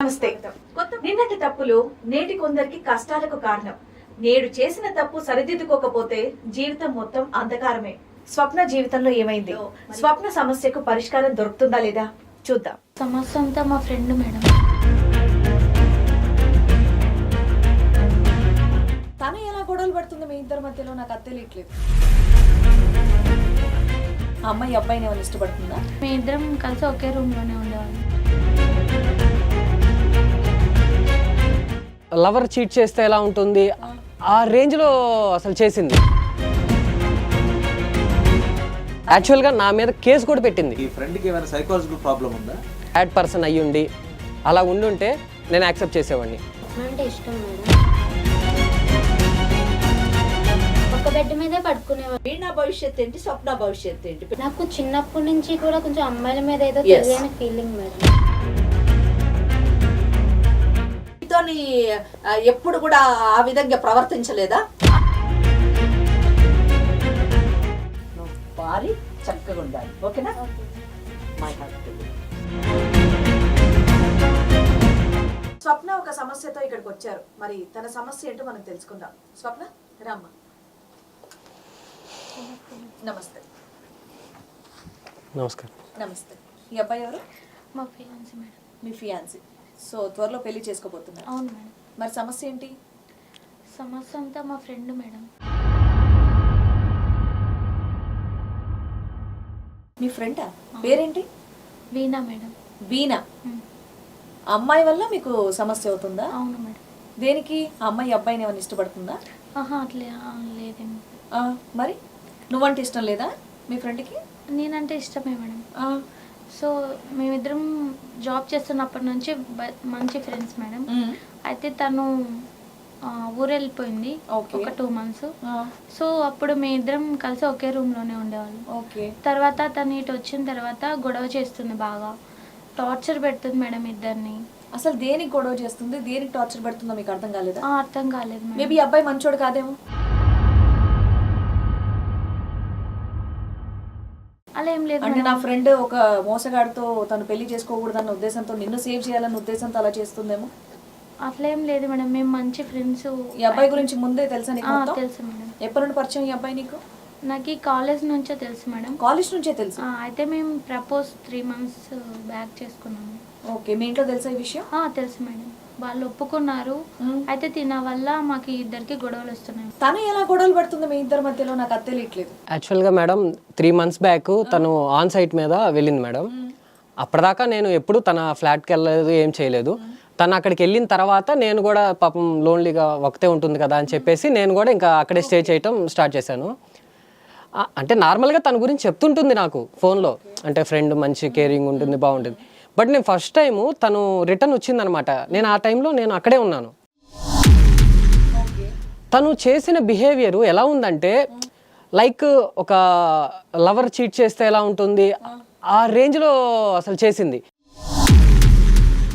నమస్తే. నిన్నటి తప్పులు నేటి కొందరికి కష్టాలకు కారణం. నేడు చేసిన తప్పు సరిదిద్దుకోకపోతే జీవితం మొత్తం అంధకారమే. స్వప్న జీవితంలో ఏమైంది? స్వప్న సమస్యకు పరిష్కారం దొరుకుతుందా లేదా? చూద్దాం. సమస్య అంతా మా ఫ్రెండ్ మేడం. తను ఎలా గొడవలు పడుతుంది మీ ఇద్దరి మధ్యలో? నాకు అది తెలియట్లేదు. ఆ అమ్మాయి అబ్బాయిని ఏమైనా ఇష్టపడుతుందా? మీ ఇద్దరం కలిసి ఒకే రూమ్లోనే ఉండేవాళ్ళం. లవర్ చీట్ చేస్తే ఎలా ఉంటుంది? ఆ రేంజ్లో అసలు చేసింది. యాక్చువల్గా నా మీద కేసు కూడా పెట్టింది. ఈ ఫ్రెండ్కి ఏమైనా సైకాలజికల్ ప్రాబ్లం ఉందా? బ్యాడ్ పర్సన్ అయ్యుండి అలా ఉండుంటే నేను యాక్సెప్ట్ చేసేవాడిని. అంటే ఇష్టం మేడం ఒక బెడ్ మీదే పడుకునేవాళ్ళు వీణా భవిష్యత్ ఏంటి స్వప్న భవిష్యత్ ఏంటి? నాకు చిన్నప్పటి నుంచి కూడా కొంచెం అమ్మాయిల మీద ఏదో Yes. తెలియని ఫీలింగ్ మేడం. మీతోని ఎప్పుడు కూడా ఆ విధంగా ప్రవర్తించలేదా? భారీ చక్కగా ఉండాలి. ఓకేనా? మై స్వప్న ఒక సమస్యతో ఇక్కడికి వచ్చారు. మరి తన సమస్య ఏంటో మనం తెలుసుకుందాం. స్వప్న రామ్మ. నమస్తే. నమస్కారం. నమస్తే. ఈ అబ్బాయి ఎవరు? మా ఫియాన్స్ మేడం. మీ ఫియాన్సీ సో త్వరలో పెళ్ళి చేసుకోబోతున్నారు. అవును మేడం. మరి సమస్య ఏంటి? సమస్య అంతా మా ఫ్రెండ్ మేడం. మీ ఫ్రెండా? పేరేంటి? వీణా మేడం. వీణా? అమ్మాయి వల్ల మీకు సమస్య అవుతుందా? అవును మేడం. దేనికి? ఆ అమ్మాయి అబ్బాయిని ఏమైనా ఇష్టపడుతుందా? ఆహా అట్లే ఆ, ఆ, మరి? నువ్వంటే ఇష్టం లేదా మీ ఫ్రెండ్కి? నేనంటే ఇష్టమే మేడం. సో మేమిద్దరం జాబ్ చేస్తున్నప్పటి నుంచి మంచి ఫ్రెండ్స్ మేడం. అయితే తను ఊరు వెళ్ళిపోయింది. ఒక టూ మంత్స్. సో అప్పుడు మీ ఇద్దరం కలిసి ఒకే రూమ్లోనే ఉండేవాళ్ళం. ఓకే. తర్వాత తను ఇటు వచ్చిన తర్వాత గొడవ చేస్తుంది బాగా. టార్చర్ పెడుతుంది మేడం ఇద్దరిని. అసలు దేనికి గొడవ చేస్తుంది? దేనికి టార్చర్ పెడుతుందో మీకు అర్థం కాలేదా? అర్థం కాలేదు మేబీ అబ్బాయి మంచోడు కాదేమో. అలా ఏం లేదు అంటే. నా ఫ్రెండ్ ఒక మోసగాడితో తను పెళ్ళి చేసుకోకూడదన్న ఉద్దేశంతో నిన్ను సేవ్ చేయాలన్న ఉద్దేశంతో అలా చేస్తుందేమో? అట్లా ఏం లేదు మేడం. మేము మంచి ఫ్రెండ్స్. ఈ అబ్బాయి గురించి ముందే తెలుసా నీకు మొత్తం? తెలుసు మేడం. ఎప్పటి నుండి పరిచయం ఈ అబ్బాయి నీకు? నాకు ఈ కాలేజ్ నుంచే తెలుసు మేడం. కాలేజ్ నుంచే తెలుసు? ఆ, అయితే మేము ప్రపోజ్ త్రీ మంత్స్ బ్యాక్ చేసుకున్నాము. ఓకే. మీ ఇంట్లో తెలుసా ఈ విషయం? ఆ, తెలుసు మేడం. వాళ్ళు ఒప్పుకున్నారు. అయితే తిన వల్ల మాకు ఇద్దరికి గొడవలు వస్తున్నాయి. తను ఎలా గొడవలు పడుతుంది మీ ఇద్దరి మధ్యలో? నాకు అది తెలియట్లేదు. యాక్చువల్గా మేడం త్రీ మంత్స్ బ్యాక్ తను ఆన్ సైట్ మీద వెళ్ళింది మేడం. అప్పటిదాకా నేను ఎప్పుడు తన ఫ్లాట్కి వెళ్ళలేదు ఏం చేయలేదు. తను అక్కడికి వెళ్ళిన తర్వాత నేను కూడా పాపం లోన్లీగా ఒకతే ఉంటుంది కదా అని చెప్పేసి నేను కూడా ఇంకా అక్కడే స్టే చేయటం స్టార్ట్ చేశాను. అంటే నార్మల్గా తన గురించి చెప్తుంటుంది నాకు ఫోన్లో అంటే ఫ్రెండ్ మంచి కేరింగ్ ఉంటుంది బాగుంటుంది. బట్ నేను ఫస్ట్ టైము తను రిటర్న్ వచ్చిందనమాట. నేను ఆ టైంలో నేను అక్కడే ఉన్నాను. తను చేసిన బిహేవియర్ ఎలా ఉందంటే లైక్ ఒక లవర్ చీట్ చేస్తే ఎలా ఉంటుంది? ఆ రేంజ్లో అసలు చేసింది.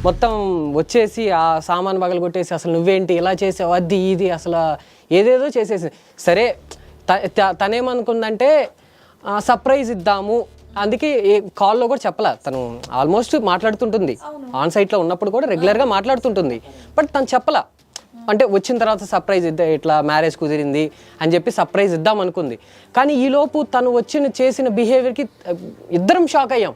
మొత్తం వచ్చేసి ఆ సామాన్ పగలు కొట్టేసి అసలు నువ్వేంటి? ఇలా చేసావు? అది ఇది అసలు ఏదేదో చేసేసింది. సరే త- త- తనేమనుకుందంటే సర్ప్రైజ్ ఇద్దాము అందుకే కాల్లో కూడా చెప్పలే. తను ఆల్మోస్ట్ మాట్లాడుతుంటుంది. ఆన్ సైట్లో ఉన్నప్పుడు కూడా రెగ్యులర్గా మాట్లాడుతుంటుంది. బట్ తను చెప్పలా. అంటే వచ్చిన తర్వాత సర్ప్రైజ్ ఇద్దా ఇట్లా మ్యారేజ్ కుదిరింది అని చెప్పి సర్ప్రైజ్ ఇద్దాం అనుకుంది. కానీ ఈలోపు తను వచ్చిన చేసిన బిహేవియర్కి ఇద్దరం షాక్ అయ్యాం.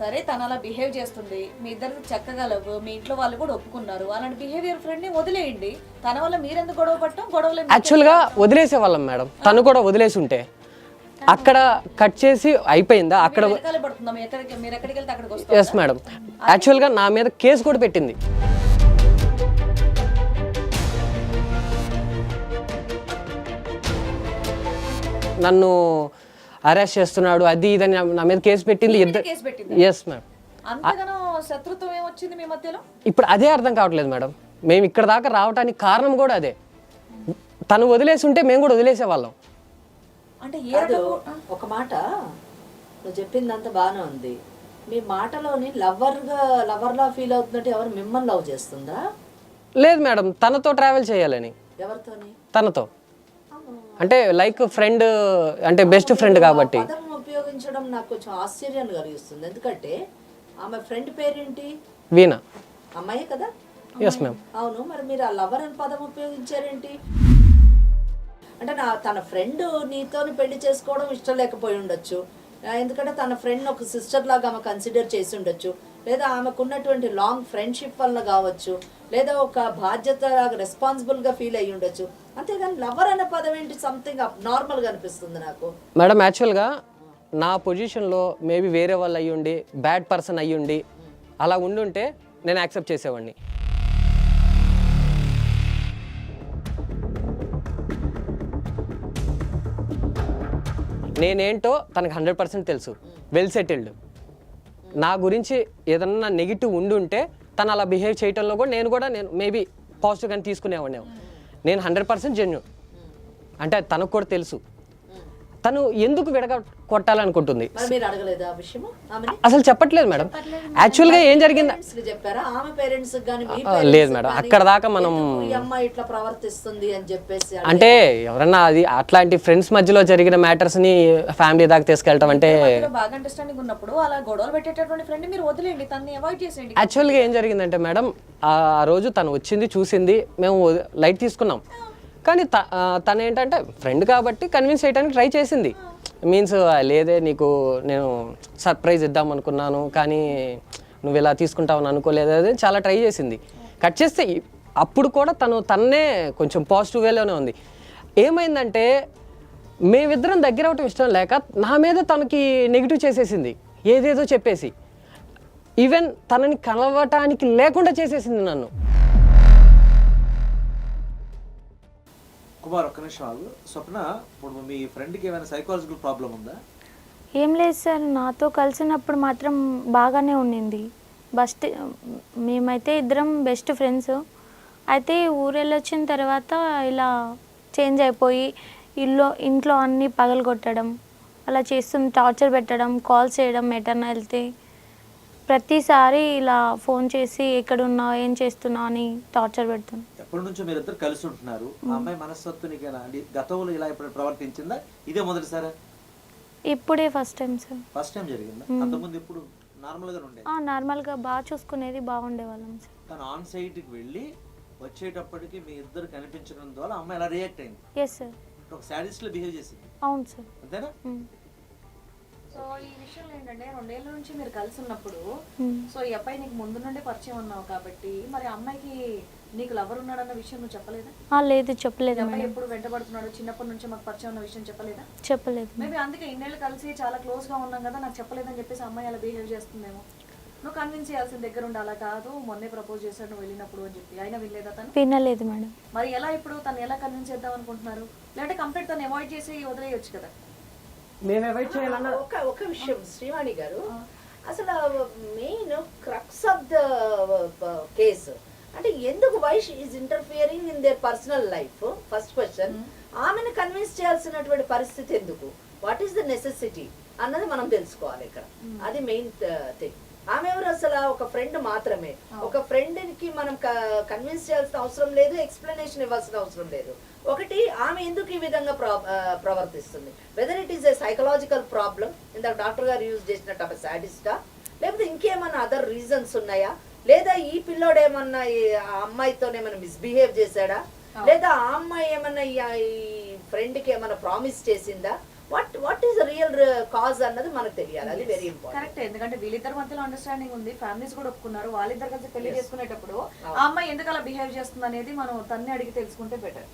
సరే తను అలా బిహేవ్ చేస్తుంది. మీ ఇద్దరు చక్కగా లవ్ మీ ఇంట్లో వాళ్ళు కూడా ఒప్పుకున్నారు. అలాంటి బిహేవియర్ ఫ్రెండ్ని వదిలేయండి. తన వల్ల మీరెందుకు గొడవ పట్టడం గొడవలు యాక్చువల్గా వదిలేసే వాళ్ళం మేడం. తను కూడా వదిలేసి ఉంటే అక్కడ కట్ చేసి అయిపోయిందా? అక్కడ ఎస్ మేడం యాక్చువల్గా నా మీద కేసు కూడా పెట్టింది. నన్ను అరెస్ట్ చేస్తున్నాడు అది ఇది అని నా మీద కేసు పెట్టింది ఇద్దరు ఎస్ మేడం అంతగానో శత్రుత్వం ఏమొచ్చింది మీ మధ్యలో? ఇప్పుడు అదే అర్థం కావట్లేదు మేడం మేము ఇక్కడ దాకా రావడానికి కారణం కూడా అదే. తను వదిలేసి ఉంటే మేము కూడా వదిలేసే వాళ్ళం అంటే ఏ ఒక మాట నువ్వు చెప్పిందంతా బాగానే ఉంది. మీ మాటలోని లవర్గా లవర్లా ఫీల్ అవుతున్నట్టు ఎవరు మిమ్మల్ని లవ్ చేస్తుందా? లేదు మేడం తనతో ట్రావెల్ చేయాలని. ఎవరితోని? తనతో. అంటే లైక్ ఫ్రెండ్ అంటే బెస్ట్ ఫ్రెండ్ కాబట్టి. పదం ఉపయోగించడం నాకు కొంచెం ఆశ్చర్యాన్ని కలిగిస్తుంది. ఎందుకంటే ఆమె ఫ్రెండ్ పేరేంటి? వీణ. అమ్మాయే కదా? ఎస్ మ్యామ్ అవును మరి మీరు ఆ లవర్ అని పదం ఉపయోగించారేంటి? అంటే నా తన ఫ్రెండ్ నీతోని పెళ్ళి చేసుకోవడం ఇష్టం లేకపోయి ఉండొచ్చు. ఎందుకంటే తన ఫ్రెండ్ ఒక సిస్టర్ లాగా ఆమె కన్సిడర్ చేసి ఉండొచ్చు. లేదా ఆమెకున్నటువంటి లాంగ్ ఫ్రెండ్షిప్ వల్ల కావచ్చు. లేదా ఒక బాధ్యత రెస్పాన్సిబుల్గా ఫీల్ అయ్యి ఉండొచ్చు. అంతేగాని లవర్ అనే పదం ఏంటి? సంథింగ్ నార్మల్గా అనిపిస్తుంది నాకు. మేడం యాక్చువల్గా నా పొజిషన్లో మేబీ వేరే వాళ్ళు అయ్యుండి బ్యాడ్ పర్సన్ అయ్యుండి అలా ఉండుంటే నేను యాక్సెప్ట్ చేసేవాడిని. నేనేంటో తనకు హండ్రెడ్ పర్సెంట్ తెలుసు. వెల్ సెటిల్డ్ నా గురించి ఏదన్నా నెగిటివ్ ఉండుంటే తను అలా బిహేవ్ చేయటంలో కూడా నేను కూడా నేను మేబీ పాజిటివ్ కానీ తీసుకునేవాడిని. నేను హండ్రెడ్ పర్సెంట్ జెన్యున్ అంటే తనకు కూడా తెలుసు. తను ఎందుకు విడగ కొట్టాలనుకుంటుంది? అసలు చెప్పట్లేదు మేడం. యాక్చువల్గా ఏం జరిగింది? లేదు మేడం. అక్కడ దాకా మనం- ఇట్లా ప్రవర్తిస్తుంది అని చెప్పేసి? అంటే ఎవరన్నా అది అట్లాంటి ఫ్రెండ్స్ మధ్యలో జరిగిన మ్యాటర్స్ని ఫ్యామిలీ దాకా తీసుకెళ్ళటం అంటే బాగా అండర్స్టాండింగ్ ఉన్నప్పుడు అలా గొడవలు పెట్టేటటువంటి ఫ్రెండ్ మీరు వదిలేండి తన్ని అవాయిడ్ చేసేయండి. యాక్చువల్గా ఏం జరిగిందంటే మేడం ఆ రోజు తను వచ్చింది చూసింది మేము లైట్ తీసుకున్నాం. కానీ త- తను ఏంటంటే ఫ్రెండ్ కాబట్టి కన్విన్స్ చేయడానికి ట్రై చేసింది. మీన్స్ లేదే నీకు నేను సర్ప్రైజ్ ఇద్దాం అనుకున్నాను కానీ నువ్వు ఇలా తీసుకుంటావని అనుకోలేదు అది చాలా ట్రై చేసింది. కట్ చేస్తే అప్పుడు కూడా తను తన్నే కొంచెం పాజిటివ్ వేలోనే ఉంది. ఏమైందంటే మేమిద్దరం దగ్గర అవటం ఇష్టం లేక నా మీద తనకి నెగిటివ్ చేసేసింది. ఏదేదో చెప్పేసి. ఈవెన్ తనని కలవటానికి లేకుండా చేసేసింది నన్ను. కుమార్ ఒక్క నిమిషం ఆగు. స్వప్న ఇప్పుడు మీ ఫ్రెండ్కి ఏమైనా సైకాలజికల్ ప్రాబ్లం ఉందా? ఏం లేదు సార్ నాతో కలిసినప్పుడు మాత్రం బాగానే ఉండింది. బస్ట్ మేమైతే ఇద్దరం బెస్ట్ ఫ్రెండ్స్ అయితే ఊరెళ్ళొచ్చిన తర్వాత ఇలా చేంజ్ అయిపోయి ఇల్లు ఇంట్లో అన్నీ పగలగొట్టడం అలా చేస్తుంది టార్చర్ పెట్టడం కాల్స్ చేయడం ఎటన్నా వెళ్తే ప్రతిసారి ఇలా ఫోన్ చేసి ఎక్కడున్నావు ఏం చేస్తున్నావు అని టార్చర్ పెడుతుంది. ఎప్పటి నుంచో మీరిద్దరు కలిసి ఉంటున్నారు. ఆ అమ్మాయి మనస్తత్వం నీకేనా అండి? గతంలో ఇలా ఇప్పుడు ప్రవర్తించిందా? ఇదే మొదటిసారా? ఇప్పుడే first time sir. First time జరిగిందా? అంతకుముందు ఇప్పుడు నార్మల్గా ఉండే నార్మల్గా బాగా చూసుకునేది బాగుండే వాళ్ళం సార్. తను ఆన్ సైట్కి వెళ్ళి వచ్చేటప్పటికి మీ ఇద్దరు కనిపించడం ద్వారా అమ్మాయి ఎలా రియాక్ట్ అయింది? Yes sir. ఒక సాడిస్ట్లో బిహేవ్ చేసింది. అవును సార్. అంతేనా. సో ఈ విషయంలో ఏంటంటే రెండేళ్ళ నుంచి మీరు కలిసి ఉన్నప్పుడు. సో ఈ అబ్బాయి నీకు ముందు నుండే పరిచయం ఉన్నావు కాబట్టి మరి అమ్మాయికి నీకు లవర్ ఉన్నాడన్న విషయం నువ్వు చెప్పలేదా? లేదు చెప్పలేదు మేడం. ఎప్పుడు వెంటబడుతున్నాడు? చిన్నప్పటి నుంచి మాకు పరిచయం ఉన్న విషయం చెప్పలేదా? చెప్పలేదు మేబీ అందుకే ఇన్నేళ్ళు కలిసి చాలా క్లోజ్గా ఉన్నాం కదా నాకు చెప్పలేదని చెప్పేసి అమ్మాయి అలా బిహేవ్ చేస్తుందేమో. నువ్వు కన్విన్స్ చేయాల్సిన దగ్గర ఉండి అలా కాదు మొన్నే ప్రపోజ్ చేశాడు నువ్వు వెళ్ళినప్పుడు అని చెప్పి. అయినా వినలేదా తను? వినలేదు మేడం. మరి ఎలా ఇప్పుడు తను ఎలా కన్విన్స్ చేద్దాం అనుకుంటున్నారు? లేదంటే కంప్లీట్ తను అవాయిడ్ చేసి వదిలేయొచ్చు కదా. మేము అవాయిడ్ చేయాలన్నా ఒక ఒక విషయం శ్రీవాణి గారు. అసలు main crux of the case అంటే ఎందుకు Vaish is interfering in their personal life first question ఆమెను కన్విన్స్ చేయాల్సినటువంటి పరిస్థితి ఎందుకు? వాట్ ఈస్ ద నెసెసిటీ అన్నది మనం తెలుసుకోవాలి ఇక్కడ. అది మెయిన్ థింగ్ ఆమె ఎవరు అసలు? ఒక ఫ్రెండ్ మాత్రమే. ఒక ఫ్రెండ్కి మనం కన్విన్స్ చేయాల్సిన అవసరం లేదు ఎక్స్ప్లెనేషన్ ఇవ్వాల్సిన అవసరం లేదు. ఒకటి ఆమె ఎందుకు ఈ విధంగా ప్రవర్తిస్తుంది? Whether it is a psychological problem ఇందాక డాక్టర్ గారు యూజ్ చేసినట్టు ఆమె సాడిస్టా లేకపోతే ఇంకేమన్నా అదర్ రీజన్స్ ఉన్నాయా? లేదా ఈ పిల్లోడు ఏమన్నా ఈ- ఆ అమ్మాయితో ఏమైనా మిస్బిహేవ్ చేశాడా? లేదా ఆ అమ్మాయి ఏమన్నా ఈ- ఈ ఫ్రెండ్కి ఏమైనా ప్రామిస్ చేసిందా? What what is real cause అన్నది మనకు తెలియాలి. అది వెరీ ఇంపార్టెంట్ కరెక్ట్ ఎందుకంటే వీళ్ళిద్దరి మధ్యలో అండర్స్టాండింగ్ ఉంది. ఫ్యామిలీస్ కూడా ఒప్పుకున్నారు. వాళ్ళిద్దరు కలిసి పెళ్ళి చేసుకునేటప్పుడు ఆ అమ్మాయి ఎందుకు అలా బిహేవ్ చేస్తుంది అనేది మనం తన్ని అడిగి తెలుసుకుంటే బెటర్